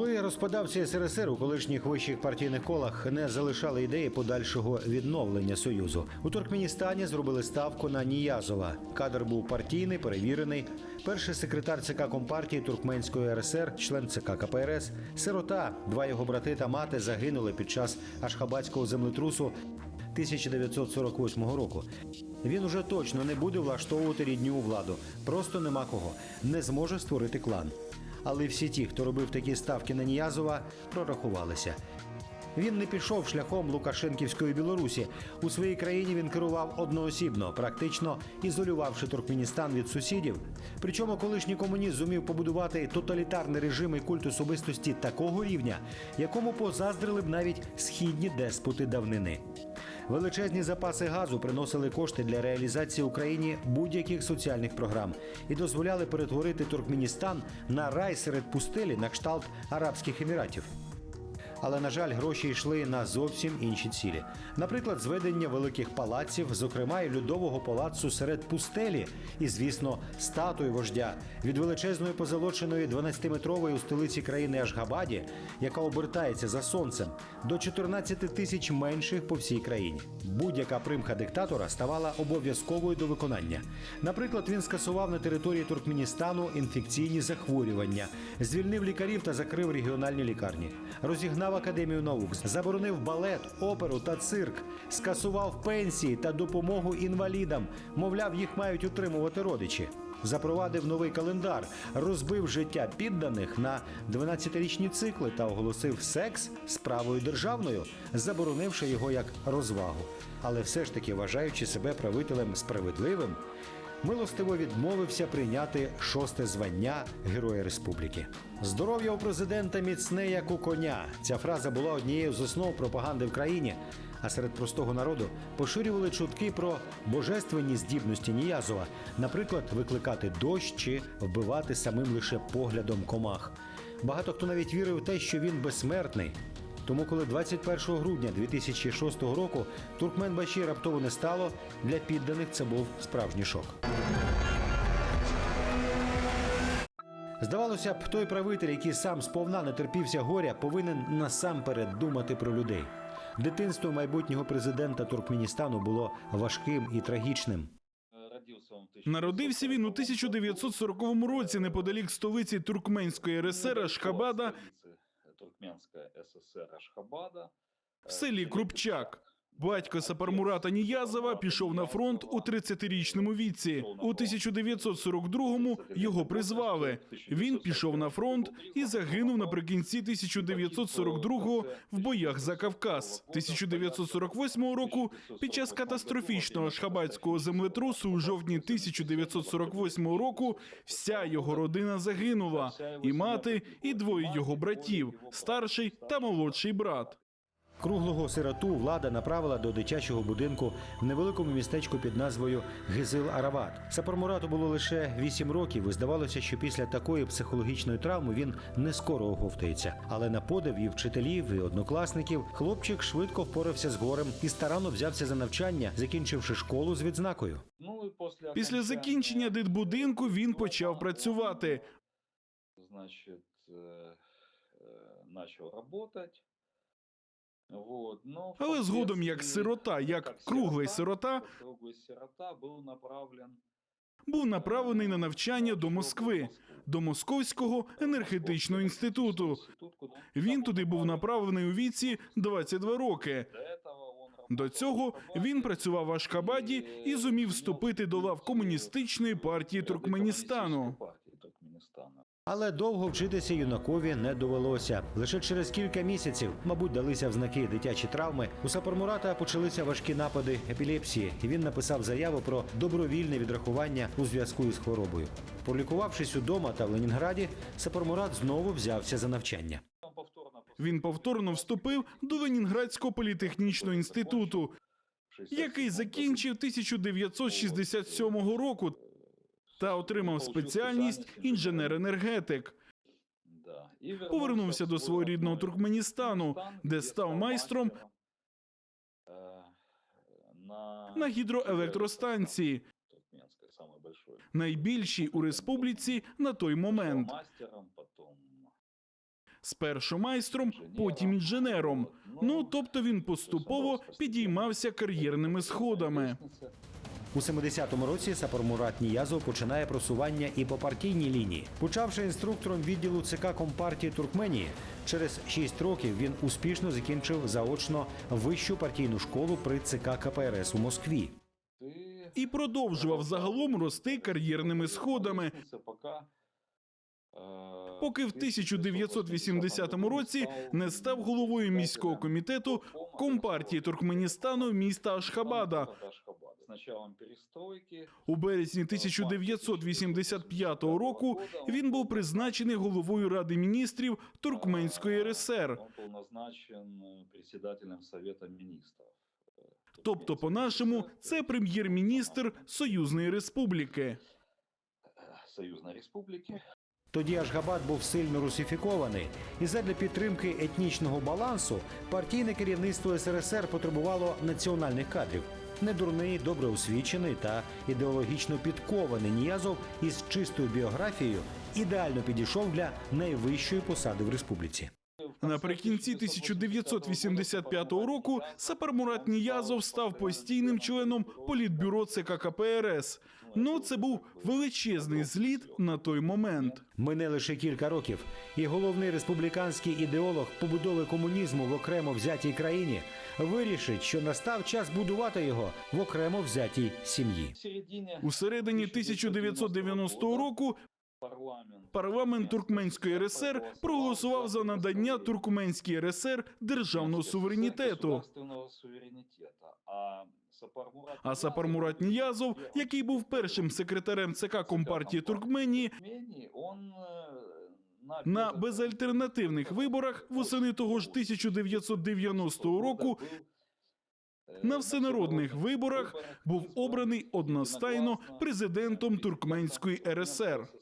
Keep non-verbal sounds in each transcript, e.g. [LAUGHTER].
Коли розпадався СРСР у колишніх вищих партійних колах не залишали ідеї подальшого відновлення союзу. У Туркменістані зробили ставку на Ніязова. Кадр був партійний, перевірений. Перший секретар ЦК Компартії Туркменської РСР, член ЦК КПРС, сирота. Два його брати та мати загинули під час Ашхабадського землетрусу 1948 року. Він уже точно не буде влаштовувати рідню владу. Просто нема кого. Не зможе створити клан. Але всі ті, хто робив такі ставки на Ніязова, прорахувалися. Він не пішов шляхом Лукашенківської Білорусі. У своїй країні він керував одноосібно, практично ізолювавши Туркменістан від сусідів. Причому колишній комуніст зумів побудувати тоталітарний режим і культ особистості такого рівня, якому позаздрили б навіть східні деспоти давнини. Величезні запаси газу приносили кошти для реалізації Україні будь-яких соціальних програм і дозволяли перетворити Туркменістан на рай серед пустелі на кшталт Арабських Еміратів. Але на жаль, гроші йшли на зовсім інші цілі. Наприклад, зведення великих палаців, зокрема і льодового палацу серед пустелі, і, звісно, статуї вождя від величезної позолоченої 12-метрової у столиці країни Ашгабаді, яка обертається за сонцем, до 14 тисяч менших по всій країні. Будь-яка примха диктатора ставала обов'язковою до виконання. Наприклад, він скасував на території Туркменістану інфекційні захворювання, звільнив лікарів та закрив регіональні лікарні, розігнав академію наук, заборонив балет, оперу та цирк, скасував пенсії та допомогу інвалідам. Мовляв, їх мають утримувати родичі. Запровадив новий календар, розбив життя підданих на 12-річні цикли та оголосив секс справою державною, заборонивши його як розвагу. Але все ж таки, вважаючи себе правителем справедливим, милостиво відмовився прийняти шосте звання Героя Республіки. Здоров'я у президента міцне як у коня. Ця фраза була однією з основ пропаганди в країні. А серед простого народу поширювали чутки про божественні здібності Ніязова, наприклад, викликати дощ чи вбивати самим лише поглядом комах. Багато хто навіть вірив в те, що він безсмертний. Тому, коли 21 грудня 2006 року Туркмен Баші раптово не стало, для підданих це був справжній шок. Здавалося б, той правитель, який сам сповна не терпівся горя, повинен насамперед думати про людей. Дитинство майбутнього президента Туркменістану було важким і трагічним. Народився він у 1940 році неподалік столиці Туркменської РСР Ашхабада Туркменская ССР Ашхабада. в селі Крупчак. Батько Сапармурата Ніязова пішов на фронт у 30-річному віці. У 1942-му його призвали. Він пішов на фронт і загинув наприкінці 1942-го в боях за Кавказ. 1948 року під час катастрофічного шхабадського землетрусу у жовтні 1948 року вся його родина загинула. І мати, і двоє його братів, старший та молодший брат. Круглого сироту влада направила до дитячого будинку в невеликому містечку під назвою Гизил Арават. Сапармурату було лише 8 років, і здавалося, що після такої психологічної травми він не скоро оговтається. Але на подив і вчителів, і однокласників хлопчик швидко впорався з горем і старанно взявся за навчання, закінчивши школу з відзнакою. Ну, Після закінчення дитбудинку він почав працювати. Значит, э, э, Але згодом, як впоследствии, сирота, як как круглий сирота, круглый сирота был направлен був направлений на навчання до Москви, до Московського енергетичного інституту. Институт, куда он Він туди був направлен. направлений у віці 22 роки. До этого он До работал цього в Ашхабаде. він працював в Ашкабаді і зумів вступити до лав комуністичної партії Туркменістану. Але довго вчитися юнакові не довелося. Лише через кілька місяців, мабуть, далися в знаки дитячі травми. У Сапармурата почалися важкі напади епілепсії, і він написав заяву про добровільне відрахування у зв'язку із хворобою. Полікувавшись удома та в Ленінграді, Сапармурат знову взявся за навчання. Він повторно вступив до Ленінградського політехнічного інституту, який закінчив 1967 року та отримав спеціальність інженер-енергетик. Повернувся до свого рідного Туркменістану, де став майстром е, на, гідроелектростанції, найбільшій у республіці на той момент. Спершу майстром, потім інженером. Ну тобто він поступово підіймався кар'єрними сходами. У 70-му році Сапар Мурат Ніязов починає просування і по партійній лінії. Почавши інструктором відділу ЦК Компартії Туркменії, через 6 років він успішно закінчив заочно вищу партійну школу при ЦК КПРС у Москві. І продовжував загалом рости кар'єрними сходами, поки в 1980 році не став головою міського комітету Компартії Туркменістану міста Ашхабада З началом перестройки У березні 1985 року він був призначений головою Ради міністрів Туркменської РСР. Он был назначен э, председателем Совета Министров. э, Тобто, по-нашому, це прем'єр-міністр Союзної Республіки. э, Союзной Республики. Тоді Ашгабад був сильно русифікований, і задля підтримки етнічного балансу партійне керівництво СРСР потребувало національних кадрів. Недурний, добре освічений та ідеологічно підкований Ніязов із чистою біографією ідеально підійшов для найвищої посади в республіці. Наприкінці 1985 року Сапар Мурат Ніязов став постійним членом політбюро ЦК КПРС. Ну, це був величезний зліт на той момент. Мине лише кілька років, і головний республіканський ідеолог побудови комунізму в окремо взятій країні вирішить, що настав час будувати його в окремо взятій сім'ї. У середині 1990 року парламент парламент Туркменської РСР проголосував за надання Туркменській РСР державного суверенітету. А Сапар Мурат Ніязов, який був першим секретарем ЦК Компартії Туркменії, э, на безальтернативних виборах восени того ж 1990 року на всенародних виборах був обраний одностайно президентом Туркменської РСР.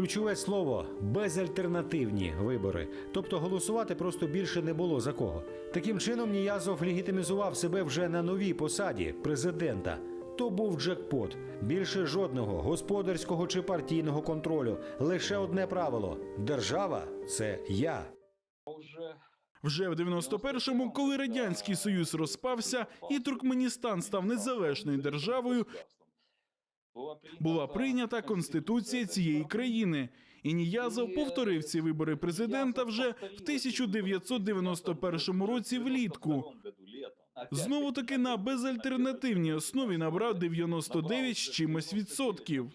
Ключове слово безальтернативні вибори. Тобто голосувати просто більше не було за кого. Таким чином Ніязов легітимізував себе вже на новій посаді президента. То був джекпот. Більше жодного господарського чи партійного контролю. Лише одне правило: держава це я. Вже в 91-му, коли радянський союз розпався і Туркменістан став незалежною державою, була прийнята конституція цієї країни. І Ніязов повторив ці вибори президента вже в 1991 році влітку. Знову таки на безальтернативній основі набрав 99 з чимось відсотків.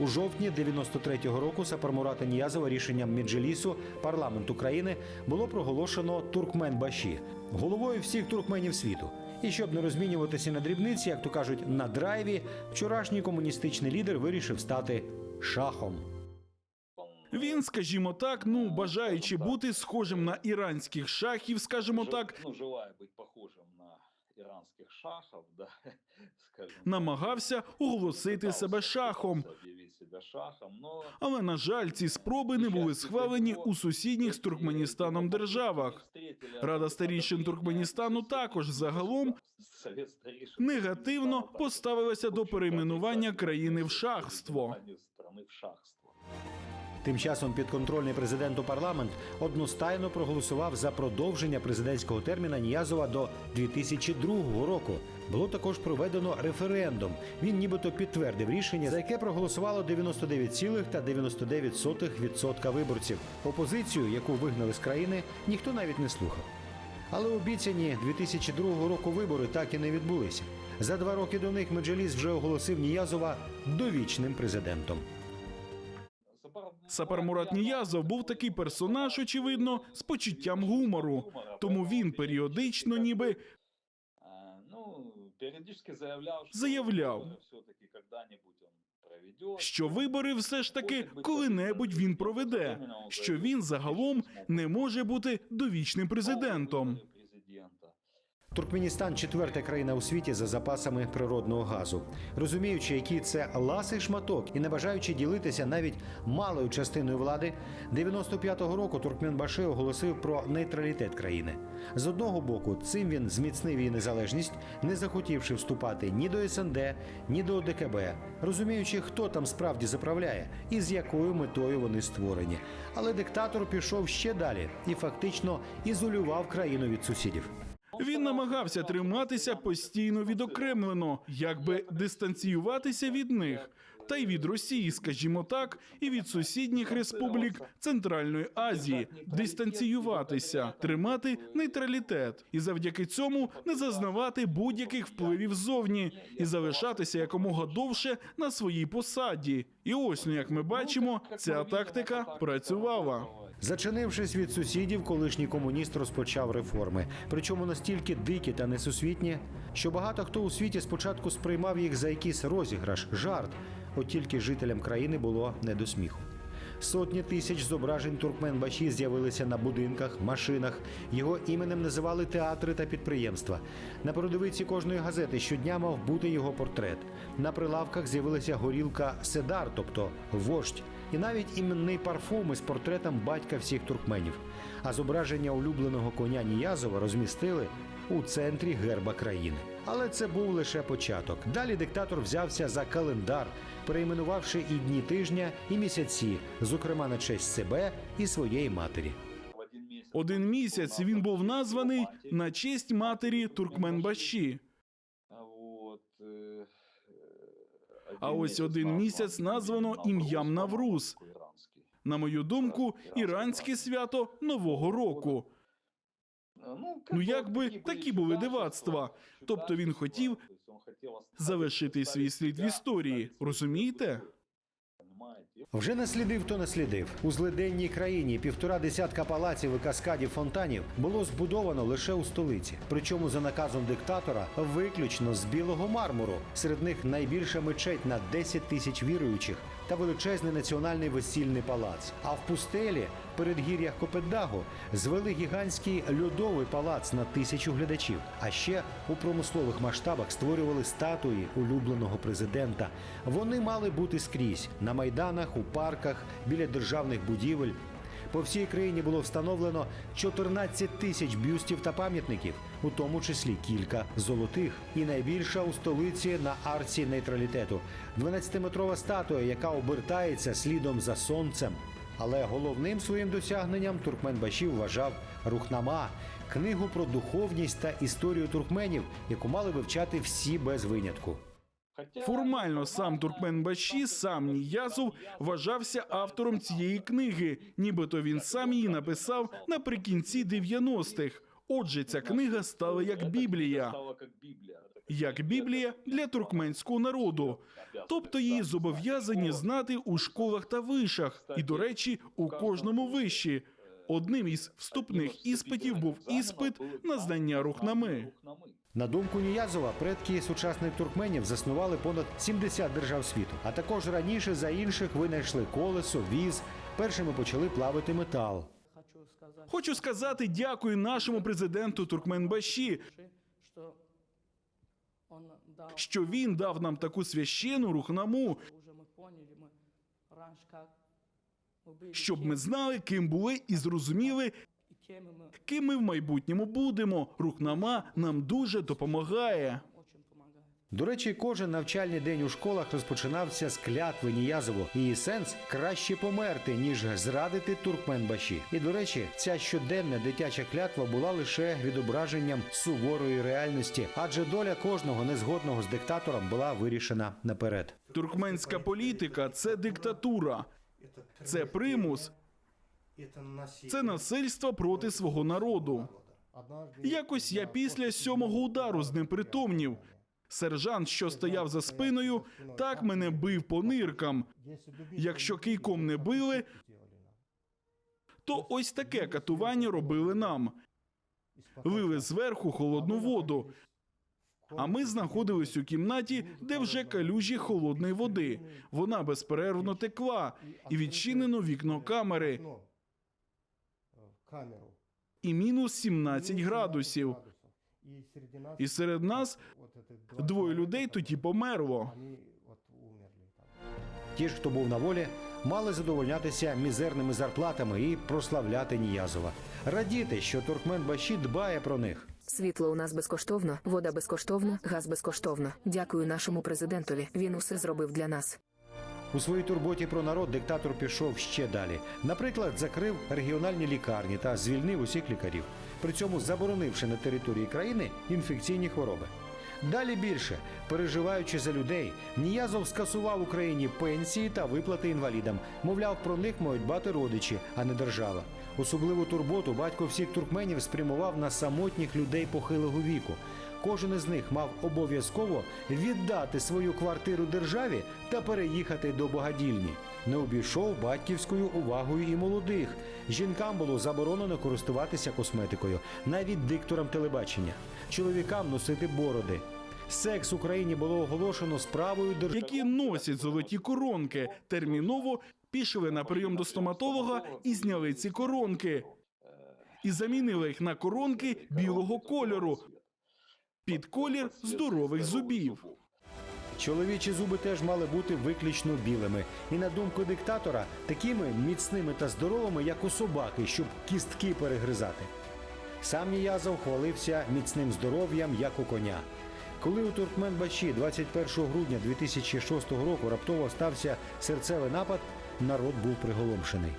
У жовтні 93-го року Сапармурата Ніязова рішенням Меджлісу парламент України було проголошено Туркменбаші головою всіх туркменів світу. І щоб не розмінюватися на дрібниці, як то кажуть, на драйві, вчорашній комуністичний лідер вирішив стати шахом. Він, скажімо так, ну бажаючи бути схожим на іранських шахів, скажімо так, ну, желая быть похожим на иранских шахов, да, [LAUGHS] скажем. намагався оголосити себе шахом. Объявить шахом, но Але на жаль, ці спроби не були схвалені у сусідніх з Туркменістаном державах. Рада старішин Туркменістану також загалом негативно поставилася до перейменування країни в шахство. в шахство. Тим часом підконтрольний президенту парламент одностайно проголосував за продовження президентського терміна Ніязова до 2002 року. Було також проведено референдум. Він нібито підтвердив рішення, за яке проголосувало 99,99% виборців. Опозицію, яку вигнали з країни, ніхто навіть не слухав. Але обіцяні 2002 року вибори так і не відбулися. За два роки до них Меджеліс вже оголосив Ніязова довічним президентом. Сапар Мурат Ніязов був такий персонаж, очевидно, з почуттям гумору. Тому він періодично, ніби А, заявляв, Заявляв. когда-нибудь он проведет. що вибори все ж таки коли-небудь він проведе, що він загалом не може бути довічним президентом. Туркменістан четверта країна у світі за запасами природного газу. Розуміючи, який це ласий шматок, і не бажаючи ділитися навіть малою частиною влади, 95-го року Туркменбаши оголосив про нейтралітет країни. З одного боку, цим він зміцнив її незалежність, не захотівши вступати ні до СНД, ні до ОДКБ, розуміючи, хто там справді заправляє і з якою метою вони створені. Але диктатор пішов ще далі і фактично ізолював країну від сусідів. Він намагався триматися постійно відокремлено, якби дистанціюватися від них. Та й від Росії, скажімо так, і від сусідніх республік Центральної Азії дистанціюватися, тримати нейтралітет і завдяки цьому не зазнавати будь-яких впливів ззовні і залишатися якомога довше на своїй посаді. І ось, ну як ми бачимо, ця тактика працювала. Зачинившись від сусідів, колишній комуніст розпочав реформи, причому настільки дикі та несусвітні, що багато хто у світі спочатку сприймав їх за якийсь розіграш, жарт. От тільки жителям країни було не до сміху. Сотні тисяч зображень Туркменбаші з'явилися на будинках, машинах. Його іменем називали театри та підприємства. На передовиці кожної газети щодня мав бути його портрет. На прилавках з'явилася горілка Седар, тобто вождь, і навіть іменний парфум із портретом батька всіх туркменів. А зображення улюбленого коня Ніязова розмістили у центрі герба країни. Але це був лише початок. Далі диктатор взявся за календар, перейменувавши і дні тижня, і місяці, зокрема на честь себе і своєї матері. Один місяць він був названий на честь матері Туркменбаші. А е, е, ось один місяць названо ім'ям Навруз. На мою думку, іранське свято Нового року. Ну, якби такі були дивацтва. Тобто він хотів завершити свій слід в історії. Розумієте? Вже наслідив, то наслідив. У злиденній країні півтора десятка палаців і каскадів фонтанів було збудовано лише у столиці. Причому за наказом диктатора виключно з білого мармуру. Серед них найбільша мечеть на 10 тисяч віруючих та величезний національний весільний палац. А в пустелі, передгір'ях Копетдагу, звели гігантський льодовий палац на тисячу глядачів. А ще у промислових масштабах створювали статуї улюбленого президента. Вони мали бути скрізь на майданах, у парках, біля державних будівель. По всій країні було встановлено 14 тисяч бюстів та пам'ятників, у тому числі кілька золотих. І найбільша у столиці на арці нейтралітету 12-метрова статуя, яка обертається слідом за сонцем. Але головним своїм досягненням Туркменбаші вважав Рухнама книгу про духовність та історію туркменів, яку мали вивчати всі без винятку. Формально сам Туркменбаші, сам Ніязов вважався автором цієї книги, нібито він сам її написав наприкінці 90-х. Отже, ця книга стала як Біблія, як Біблія для туркменського народу. Тобто її зобов'язані знати у школах та вишах, і, до речі, у кожному виші. Одним із вступних іспитів був іспит на знання рухнами. На думку Ніязова, предки сучасних туркменів заснували понад 70 держав світу. А також раніше за інших винайшли колесо, віз. Першими почали плавити метал. Хочу сказати дякую нашому президенту Туркменбаші, что он дал, що він дав нам таку священну рухнаму, щоб ми знали, ким були, і зрозуміли, ким ми в майбутньому будемо. Рухнама нам дуже допомагає. До речі, кожен навчальний день у школах розпочинався з клятви Ніязову. Її сенс краще померти, ніж зрадити Туркменбаші. І до речі, ця щоденна дитяча клятва була лише відображенням суворої реальності, адже доля кожного незгодного з диктатором була вирішена наперед. Туркменська політика це диктатура, це примус, це насильство проти свого народу. Якось я після сьомого удару знепритомнів. Сержант, що стояв за спиною, так мене бив по ниркам. Якщо кийком не били, то ось таке катування робили нам. Лили зверху холодну воду. А ми знаходились у кімнаті, де вже калюжі холодної води. Вона безперервно текла, і відчинено вікно камери, і мінус 17 градусів. І серед нас двоє людей тоді померло. Ті ж, хто був на волі, мали задовольнятися мізерними зарплатами і прославляти Ніязова, радіти, що Туркмен Баші дбає про них. Світло у нас безкоштовно, вода безкоштовна, газ безкоштовно. Дякую нашому президентові. Він усе зробив для нас. У своїй турботі про народ диктатор пішов ще далі. Наприклад, закрив регіональні лікарні та звільнив усіх лікарів, при цьому заборонивши на території країни інфекційні хвороби. Далі більше, переживаючи за людей, Ніязов скасував Україні пенсії та виплати інвалідам. Мовляв, про них мають дбати родичі, а не держава. Особливу турботу батько всіх туркменів спрямував на самотніх людей похилого віку. Кожен із них мав обов'язково віддати свою квартиру державі та переїхати до богадільні. Не обійшов батьківською увагою і молодих. Жінкам було заборонено користуватися косметикою, навіть дикторам телебачення, чоловікам носити бороди. Секс в Україні було оголошено справою держави. які носять золоті коронки, терміново пішли на прийом до стоматолога і зняли ці коронки. І замінили їх на коронки білого кольору під колір здорових зубів. Чоловічі зуби теж мали бути виключно білими, і на думку диктатора, такими міцними та здоровими, як у собаки, щоб кістки перегризати. Сам Ніязов хвалився міцним здоров'ям, як у коня. Коли у Туркменбаші 21 грудня 2006 року раптово стався серцевий напад, народ був приголомшений.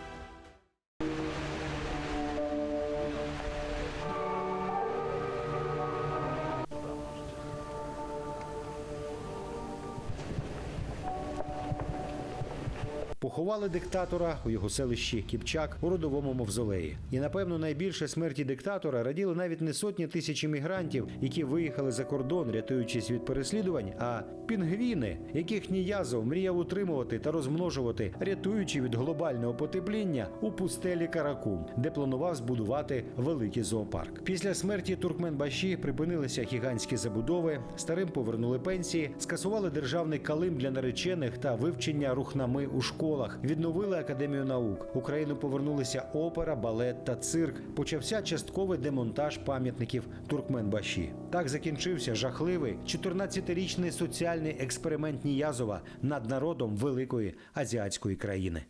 Поховали диктатора у його селищі Кіпчак у родовому мавзолеї. І напевно найбільше смерті диктатора раділи навіть не сотні тисяч іммігрантів, які виїхали за кордон, рятуючись від переслідувань, а пінгвіни, яких Ніязов мріяв утримувати та розмножувати, рятуючи від глобального потепління у пустелі Каракум, де планував збудувати великий зоопарк. Після смерті Туркменбаші припинилися гігантські забудови, старим повернули пенсії, скасували державний калим для наречених та вивчення рухнами у школах, відновили академію наук. В Україну повернулися опера, балет та цирк. Почався частковий демонтаж пам'ятників Туркменбаші. Так закінчився жахливий 14-річний соціальний експеримент Ніязова над народом великої азіатської країни.